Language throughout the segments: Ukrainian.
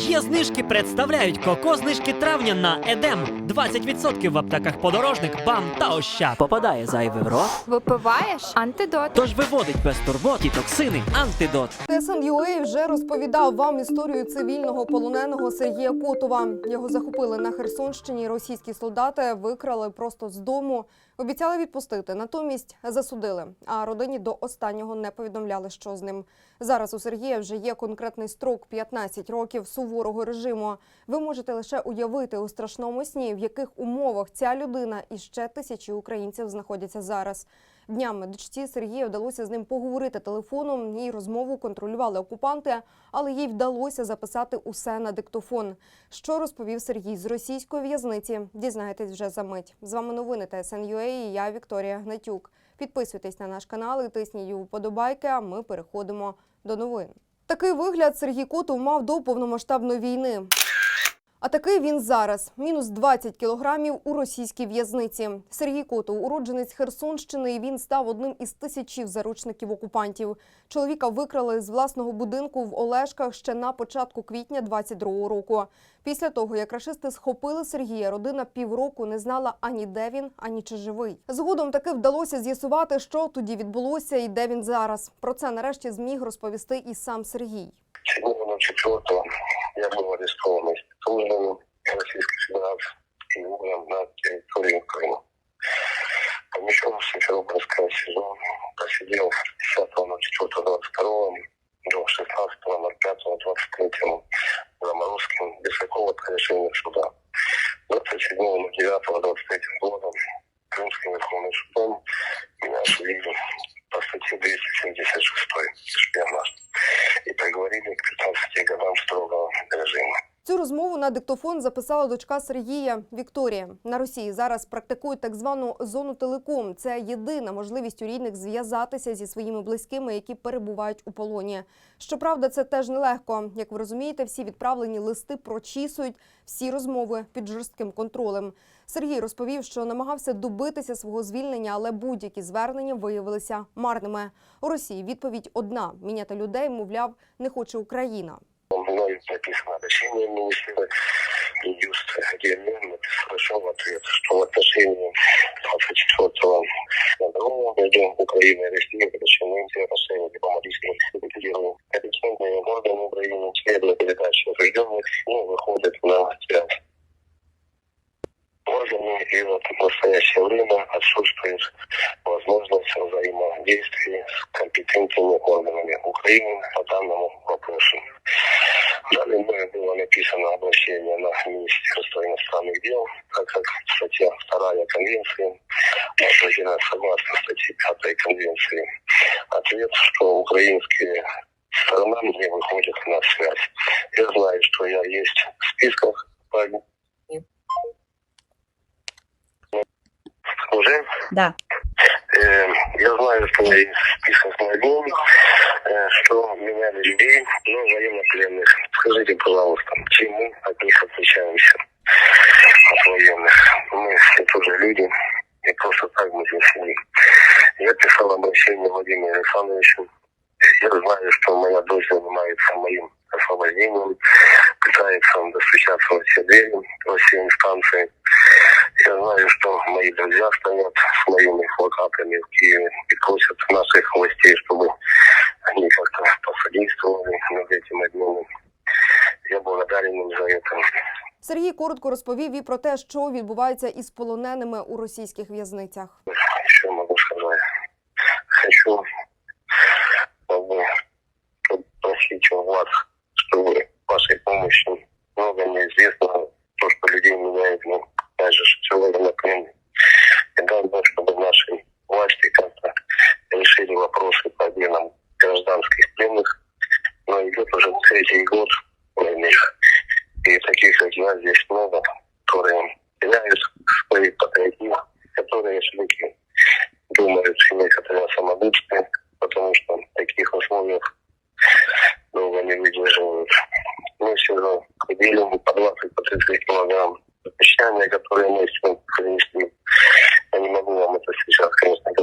Є знижки представляють коко знижки травня на Едем. 20% в аптеках подорожник, бам та ощад. Попадає зайвий в рот, Випиваєш антидот. тож виводить без турбот і токсини антидот. ТСН.UA вже розповідав вам історію цивільного полоненого Сергія Котова. Його захопили на Херсонщині. Російські солдати викрали просто з дому. Обіцяли відпустити, натомість засудили. А родині до останнього не повідомляли, що з ним. Зараз у Сергія вже є конкретний строк 15 років суворого режиму. Ви можете лише уявити у страшному сні, в яких умовах ця людина і ще тисячі українців знаходяться зараз. Днями дочці Сергія вдалося з ним поговорити телефоном. Її розмову контролювали окупанти, але їй вдалося записати усе на диктофон. Що розповів Сергій з російської в'язниці? Дізнаєтесь вже за мить. З вами новини ТСН.UA і я Вікторія Гнатюк. Підписуйтесь на наш канал і тисніть вподобайки. А ми переходимо до новин. Такий вигляд Сергій Котов мав до повномасштабної війни. А такий він зараз мінус 20 кілограмів у російській в'язниці. Сергій Котов, уродженець Херсонщини, і він став одним із тисячів заручників окупантів. Чоловіка викрали з власного будинку в Олешках ще на початку квітня 22-го року. Після того, як рашисти схопили Сергія, родина півроку не знала ані де він, ані чи живий. Згодом таки вдалося з'ясувати, що тоді відбулося і де він зараз. Про це нарешті зміг розповісти і сам Сергій. 7.04 я был арестован службами Российской Федерации и углем на территории Крыма. Помещен в Симферопольское СИЗО, просидел с 10.04.22 до 16.05.23 заморозким без какого-то решения суда. 27.09.23 года Крымским Верховным судом меня осудили диктофон записала дочка Сергія Вікторія. На Росії зараз практикують так звану зону телеком. Це єдина можливість у рідних зв'язатися зі своїми близькими, які перебувають у полоні. Щоправда, це теж нелегко. Як ви розумієте, всі відправлені листи прочісують всі розмови під жорстким контролем. Сергій розповів, що намагався добитися свого звільнення, але будь-які звернення виявилися марними. У Росії відповідь одна: міняти людей, мовляв, не хоче Україна Мною написано обращение министра Минюста, где мне пришел ответ, что в отношении 24 года между Украиной и Россией прекращены все отношения дипломатических регулирования. Компетентные органы Украины следуя передаче осужденных не выходят на связь. Органы и вот в настоящее время отсутствует возможность взаимодействия с компетентными органами Украины по данному вопросу. Далее мною было написано обращение на Министерство иностранных дел, так как статья 2 Конвенции утверждена согласно статье 5 Конвенции. Ответ, что украинские сторона не выходит на связь. Я знаю, что я есть в списках по уже Да. Э, я знаю, что я в списках войны, э, что меняли людей, но военнопленных. Скажите, пожалуйста, чем мы от них отличаемся, от военных? Мы все тоже люди, и просто так мы здесь сидим. Я писал обращение Владимиру Александровичу. Я знаю, что моя дочь занимается моим освобождением, пытается достучаться во все двери, во все инстанции. Я знаю, что мои друзья стоят с моими плакатами в Киеве и просят наших властей, чтобы они как-то посодействовали над этим обменом. Я благодарен им за это. Сергій коротко розповів і про те, що відбувається із полоненими у російських в'язницях. Еще могу сказать. Хочу как бы, попросить у вас, чтобы вашей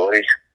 stories.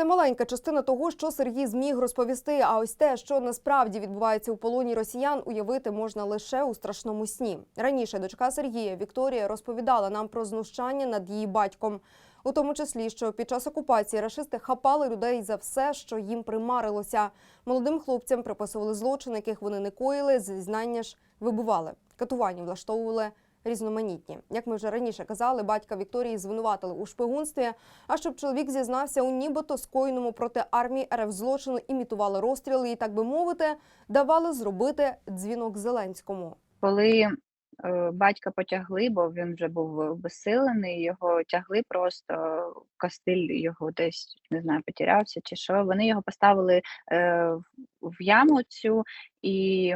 Це маленька частина того, що Сергій зміг розповісти. А ось те, що насправді відбувається у полоні росіян, уявити можна лише у страшному сні. Раніше дочка Сергія Вікторія розповідала нам про знущання над її батьком, у тому числі, що під час окупації рашисти хапали людей за все, що їм примарилося. Молодим хлопцям приписували злочини, яких вони не коїли, зізнання ж вибували. Катування влаштовували різноманітні. Як ми вже раніше казали, батька Вікторії звинуватили у шпигунстві. А щоб чоловік зізнався у нібито скоєному проти армії РФ злочину, імітували розстріли і, так би мовити, давали зробити дзвінок Зеленському. коли е, батька потягли, бо він вже був безсилений, його тягли просто костиль його десь не знаю, потерявся чи що. Вони його поставили е, в яму цю і.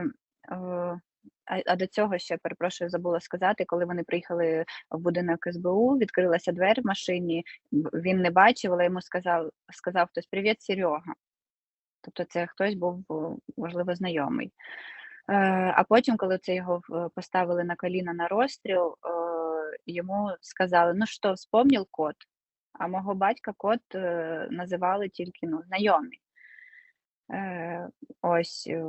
Е, а, до цього ще перепрошую, забула сказати, коли вони приїхали в будинок СБУ, відкрилася двері в машині. Він не бачив, але йому сказав, сказав хтось Привіт, Серега. Тобто це хтось був, можливо, знайомий. Е, А потім, коли це його поставили на коліна на розстріл, е, йому сказали: ну що, вспомнив код? А мого батька код е, називали тільки ну, знайомі. Е, Ось. е,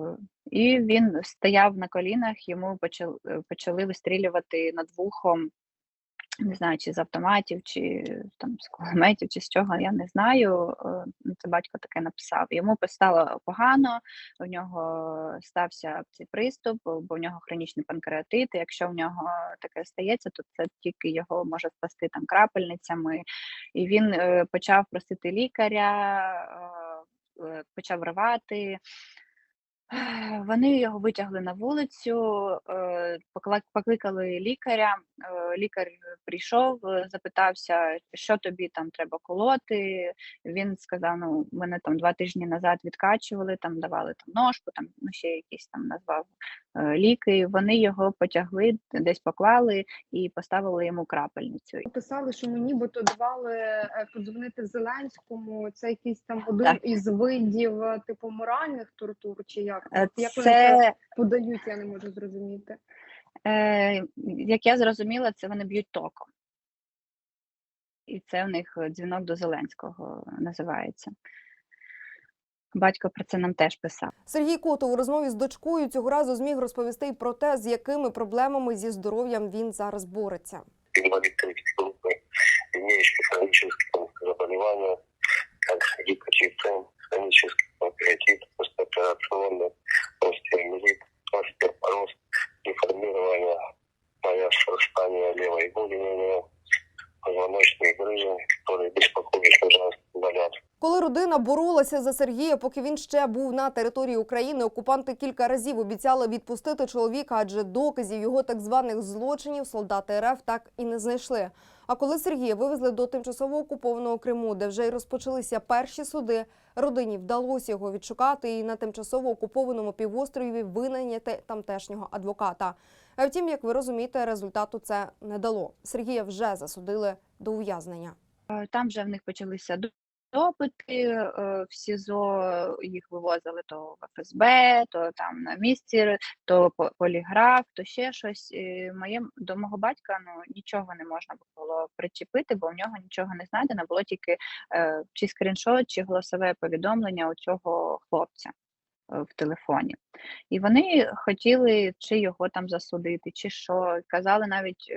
І він стояв на колінах, йому почали, почали вистрілювати над вухом. Не знаю, чи з автоматів, чи там з кулеметів, чи з чого, я не знаю. е, ну, Це батько таке написав. Йому стало погано, у нього стався цей приступ, бо в нього хронічний панкреатит. Якщо в нього таке стається, то це тільки його може спасти там крапельницями. І він е, почав просити лікаря, е, е, почав рвати. Вони його витягли на вулицю, е, покликали лікаря. е, Лікар прийшов, е, запитався, що тобі там треба колоти. Він сказав: ну, мене там два тижні назад відкачували, там давали там ножку, там ну, ще якісь там назвав е, ліки. Вони його потягли, десь поклали і поставили йому крапельницю. Писали, що ми нібито давали е, подзвонити Зеленському. Це якийсь там один Так. із видів е, типу моральних тортур, чи як? Е, як це Це подають, я не можу зрозуміти. Е, як я зрозуміла, це вони б'ють током. І це в них е, дзвінок до Зеленського називається. Батько про це нам теж писав. Сергій Котов у розмові з дочкою цього разу зміг розповісти й про те, з якими проблемами зі здоров'ям він зараз бореться. Имеющий хронические заболевания, как Коли боролася за Сергія, поки він ще був на території України, окупанти кілька разів обіцяли відпустити чоловіка, адже доказів його так званих злочинів солдати РФ так і не знайшли. А коли Сергія вивезли до тимчасово окупованого Криму, де вже й розпочалися перші суди, родині вдалося його відшукати і на тимчасово окупованому півострові винайняти тамтешнього адвоката. А втім, як ви розумієте, результату це не дало. Сергія вже засудили до ув'язнення. Е, Там вже в них почалися допити е, в СІЗО, їх вивозили то в ФСБ, то там на місці, то поліграф, то ще щось. Моє, до мого батька ну, нічого не можна було причепити, бо в нього нічого не знайдено, було тільки е, чи скріншот, чи голосове повідомлення у цього хлопця е, в телефоні. І вони хотіли чи його там засудити, чи що. Казали навіть.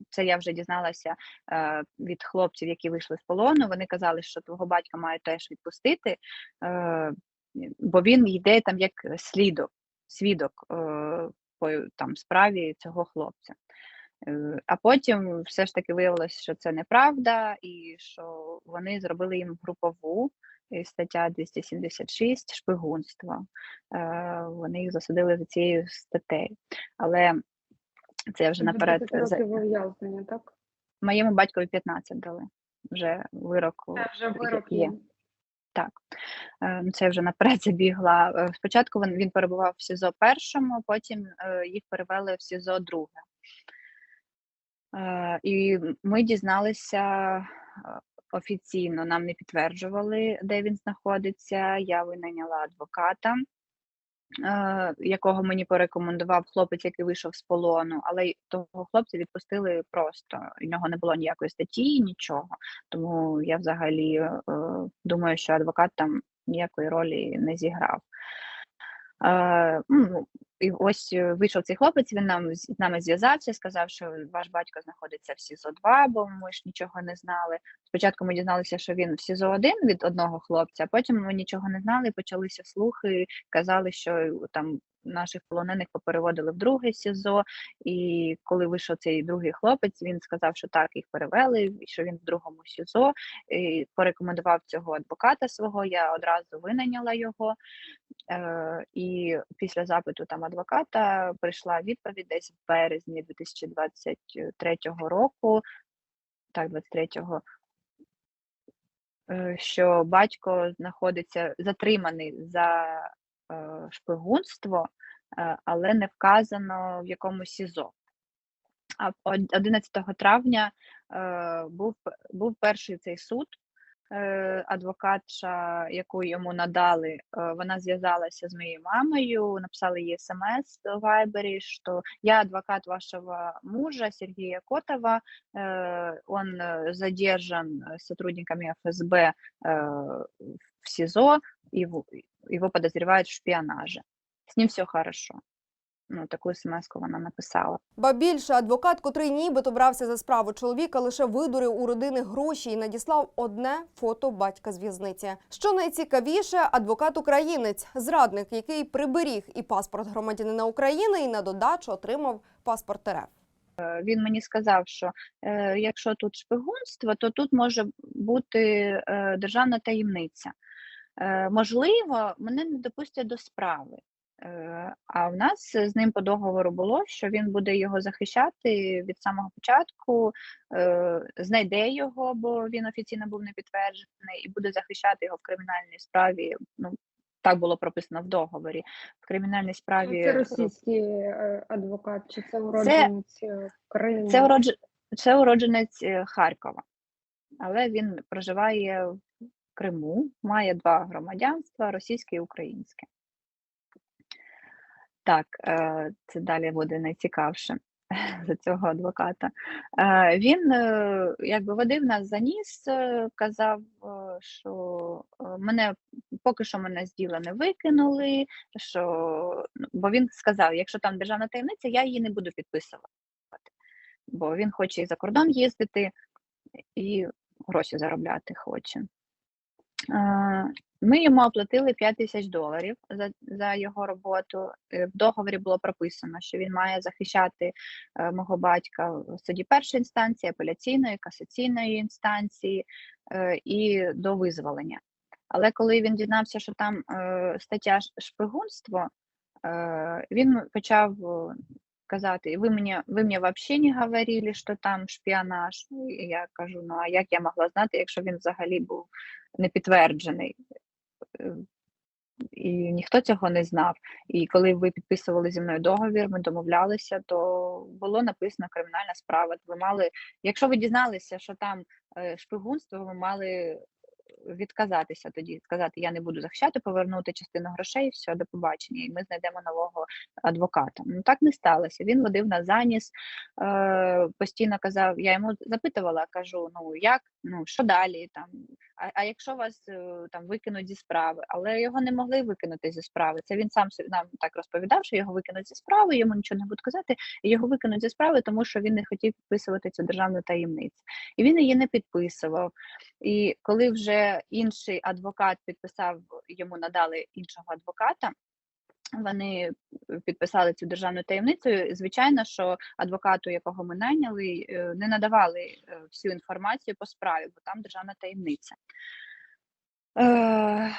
Е, Це я вже дізналася е, від хлопців, які вийшли з полону. Вони казали, що твого батька мають теж відпустити, е, бо він йде там як слідок, свідок е, по там справі цього хлопця. Е, А потім все ж таки виявилось, що це неправда, і що вони зробили їм групову, стаття 276 шпигунство. Е, Вони їх засудили за цією статтею. Але це я вже наперед 10 за- ув'язнення, так? моєму батькові 15 дали. Вже вирок Це вже вирок є. Так, Е, ну, це я вже наперед забігла. Е, Спочатку він, він перебував в СІЗО першому, потім е, їх перевели в СІЗО друге. І ми дізналися офіційно, нам не підтверджували, де він знаходиться. Я винайняла адвоката, якого мені порекомендував хлопець, який вийшов з полону, але того хлопця відпустили просто. У нього не було ніякої статті, нічого. Тому я взагалі е, думаю, що адвокат там ніякої ролі не зіграв. Е, ну, і ось е, вийшов цей хлопець, він нам з нами зв'язався, сказав, що ваш батько знаходиться в СІЗО 2, бо ми ж нічого не знали. Спочатку ми дізналися, що він в СІЗО 1 від одного хлопця, потім ми нічого не знали, почалися слухи, казали, що там наших полонених попереводили в друге СІЗО. І коли вийшов цей другий хлопець, він сказав, що так, їх перевели, і що він в другому СІЗО, і порекомендував цього адвоката свого. Я одразу винайняла його. Е, і після запиту там адвоката прийшла відповідь десь в березні 2023 року, так, 23-го, е, що батько знаходиться затриманий за шпигунство, е, але не вказано в якому СІЗО. А од- 11 травня е, був, був перший цей суд. Е, адвокатша, яку йому надали, е, вона зв'язалася з моєю мамою, написала їй смс в Вайбері, що я адвокат вашего мужа Сергея Котова, э, он э, задержан э, сотрудниками ФСБ э, в СИЗО, его, его подозревают в шпионаже. С ним все хорошо. Ну, таку смс вона написала. Ба більше адвокат, котрий нібито брався за справу чоловіка, лише видурив у родини гроші і надіслав одне фото батька з в'язниці. Що найцікавіше, адвокат українець, зрадник, який приберіг і паспорт громадянина України, і на додачу отримав паспорт РФ. Е, Він мені сказав, що е, якщо тут шпигунство, то тут може бути е, державна таємниця. Е, можливо, мене не допустять до справи. Е, а в нас з ним по договору було, що він буде його захищати від самого початку, е, знайде його, бо він офіційно був не підтверджений, і буде захищати його в кримінальній справі. Ну, так було прописано в договорі. В кримінальній справі Це російський е, адвокат, чи це уродженець е, країни? Це, уродж... це уродженець е, Харкова, але він проживає в Криму, має два громадянства російське і українське. Так, е, це далі буде найцікавше за цього адвоката. Е, Він е, якби водив нас за ніс, казав, що мене поки що мене з діла не викинули, що ну, бо він сказав, якщо там державна таємниця, я її не буду підписувати бо він хоче і за кордон їздити, і гроші заробляти хоче. Ми йому оплатили 5 тисяч доларів за, за його роботу. Е, В договорі було прописано, що він має захищати е, мого батька в суді першої інстанції, апеляційної, касаційної інстанції е, і до визволення. Але коли він дізнався, що там стаття шпигунство, він почав е, казати, ви мені, ви мені взагалі не говорили, що там шпіонаж. Ну, і я кажу, ну а як я могла знати, якщо він взагалі був не підтверджений? Е, І ніхто цього не знав. І коли ви підписували зі мною договір, ми домовлялися, то було написано кримінальна справа. Ви мали, якщо ви дізналися, що там е, шпигунство, ви мали відказатися тоді, сказати, я не буду захищати, повернути частину грошей, все, до побачення, і ми знайдемо нового адвоката. Ну так не сталося. Він водив на заніс, е, постійно казав, я йому запитувала, кажу: ну як, ну що далі? Там, а, а якщо вас е, там викинуть зі справи, але його не могли викинути зі справи. Це він сам нам так розповідав, що його викинуть зі справи, йому нічого не будуть казати, його викинуть зі справи, тому що він не хотів підписувати цю державну таємницю. І він її не підписував. І коли вже інший адвокат підписав, йому надали іншого адвоката. Вони підписали цю державну таємницю. Звичайно, що адвокату, якого ми найняли, е, не надавали е, всю інформацію по справі, бо там державна таємниця. Е,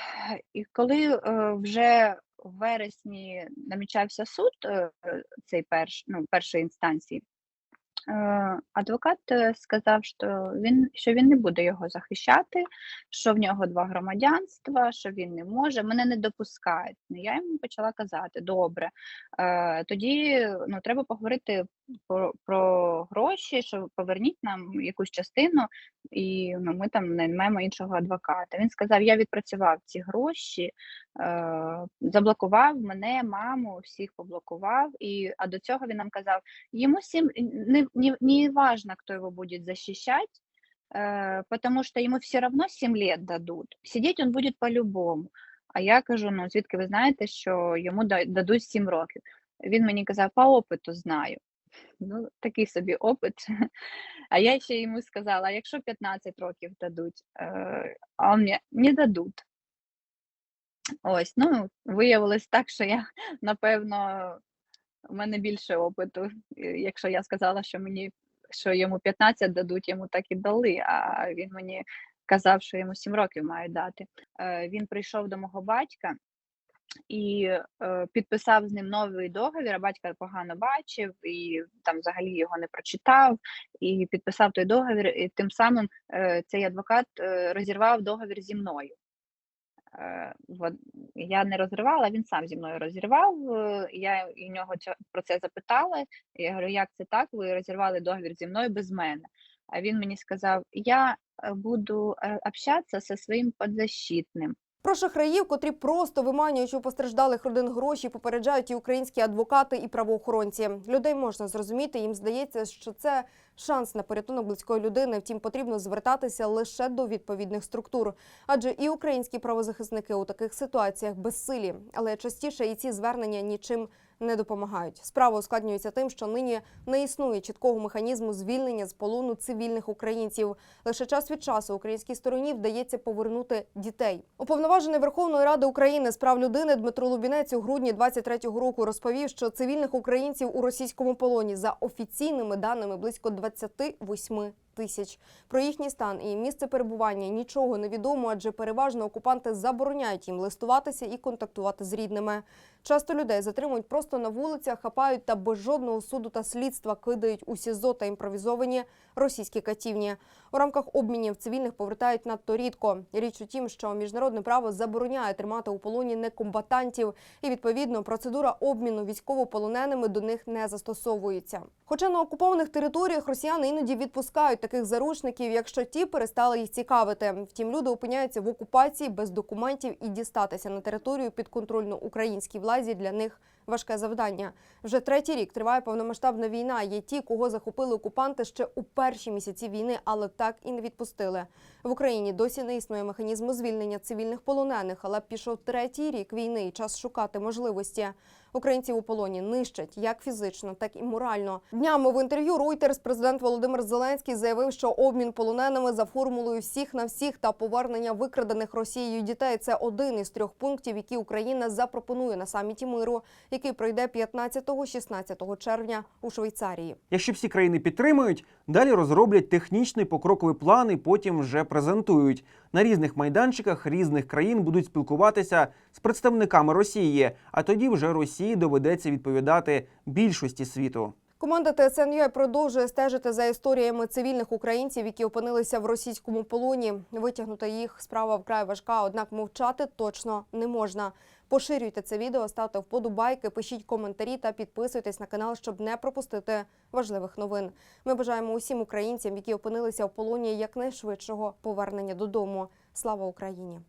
і коли вже в вересні намічався суд, цей перш, ну, першої інстанції, е, адвокат е, сказав, що він, що він не буде його захищати, що в нього два громадянства, що він не може, мене не допускають. Ну, я йому почала казати: добре, е, тоді ну, треба поговорити про, про гроші, що поверніть нам якусь частину, і ну, ми там наймемо іншого адвоката. Він сказав: я відпрацював ці гроші, е, заблокував мене, маму, всіх поблокував. І, а до цього він нам казав: ему сім, не, не, не важно, кто его будет защищать, э, потому что ему все равно 7 лет дадут. Сидеть он будет по-любому. А я кажу: ну звідки ви знаєте, що йому дадуть 7 років? Він мені казав, по опиту знаю. Ну, такий собі опит. А я ще йому сказала: якщо 15 років дадуть, Е, а мені не дадуть. Ось, ну, виявилось так, що я, напевно, у мене більше опиту. Якщо я сказала, що мені що йому 15 дадуть, йому так і дали, а він мені казав, що йому 7 років мають дати. Е, Він прийшов до мого батька і е, підписав з ним новий договір. А батька погано бачив і там взагалі його не прочитав. І підписав той договір, і тим самим е, цей адвокат е, розірвав договір зі мною. Е, я не розривала, він сам зі мною розірвав. е, Я і нього про це запитала. Я говорю, як це так? Ви розірвали договір зі мною без мене. А він мені сказав: Я е, буду е, общатися зі своїм підзащитним. Про шахраїв, котрі просто виманюють у постраждалих родин гроші, попереджають і українські адвокати і правоохоронці. Людей можна зрозуміти. Їм здається, що це шанс на порятунок близької людини. Втім, потрібно звертатися лише до відповідних структур. Адже і українські правозахисники у таких ситуаціях безсилі, але частіше і ці звернення нічим не допомагають. Справа ускладнюється тим, що нині не існує чіткого механізму звільнення з полону цивільних українців. Лише час від часу українській стороні вдається повернути дітей. Уповноважений Верховної Ради України з прав людини Дмитро Лубінець у грудні 23-го року розповів, що цивільних українців у російському полоні за офіційними даними близько 28 тисяч. Про їхній стан і місце перебування нічого не відомо, адже переважно окупанти забороняють їм листуватися і контактувати з рідними. Часто людей затримують просто на вулицях, хапають та без жодного суду та слідства кидають у СІЗО та імпровізовані російські катівні. У рамках обмінів цивільних повертають надто рідко. Річ у тім, що міжнародне право забороняє тримати у полоні некомбатантів, і відповідно процедура обміну військовополоненими до них не застосовується. Хоча на окупованих територіях росіяни іноді відпускають таких заручників, якщо ті перестали їх цікавити. Втім, люди опиняються в окупації без документів і дістатися на територію підконтрольну українській владі для них важке завдання. Вже третій рік триває повномасштабна війна. Є ті, кого захопили окупанти ще у перші місяці війни, але так і не відпустили. В Україні досі не існує механізму звільнення цивільних полонених, але пішов третій рік війни і час шукати можливості. Українців у полоні нищать як фізично, так і морально. Днями в інтерв'ю Reuters президент Володимир Зеленський заявив, що обмін полоненими за формулою всіх на всіх та повернення викрадених Росією дітей це один із трьох пунктів, які Україна запропонує на саміті миру, який пройде 15-16 червня у Швейцарії. Якщо всі країни підтримують, далі розроблять технічний покроковий план і потім вже презентують. На різних майданчиках різних країн будуть спілкуватися з представниками Росії, а тоді вже Росії доведеться відповідати більшості світу. Команда ТСНЮ продовжує стежити за історіями цивільних українців, які опинилися в російському полоні. Витягнути їх справа вкрай важка, однак мовчати точно не можна. Поширюйте це відео, ставте вподобайки, пишіть коментарі та підписуйтесь на канал, щоб не пропустити важливих новин. Ми бажаємо усім українцям, які опинилися в полоні, якнайшвидшого повернення додому. Слава Україні!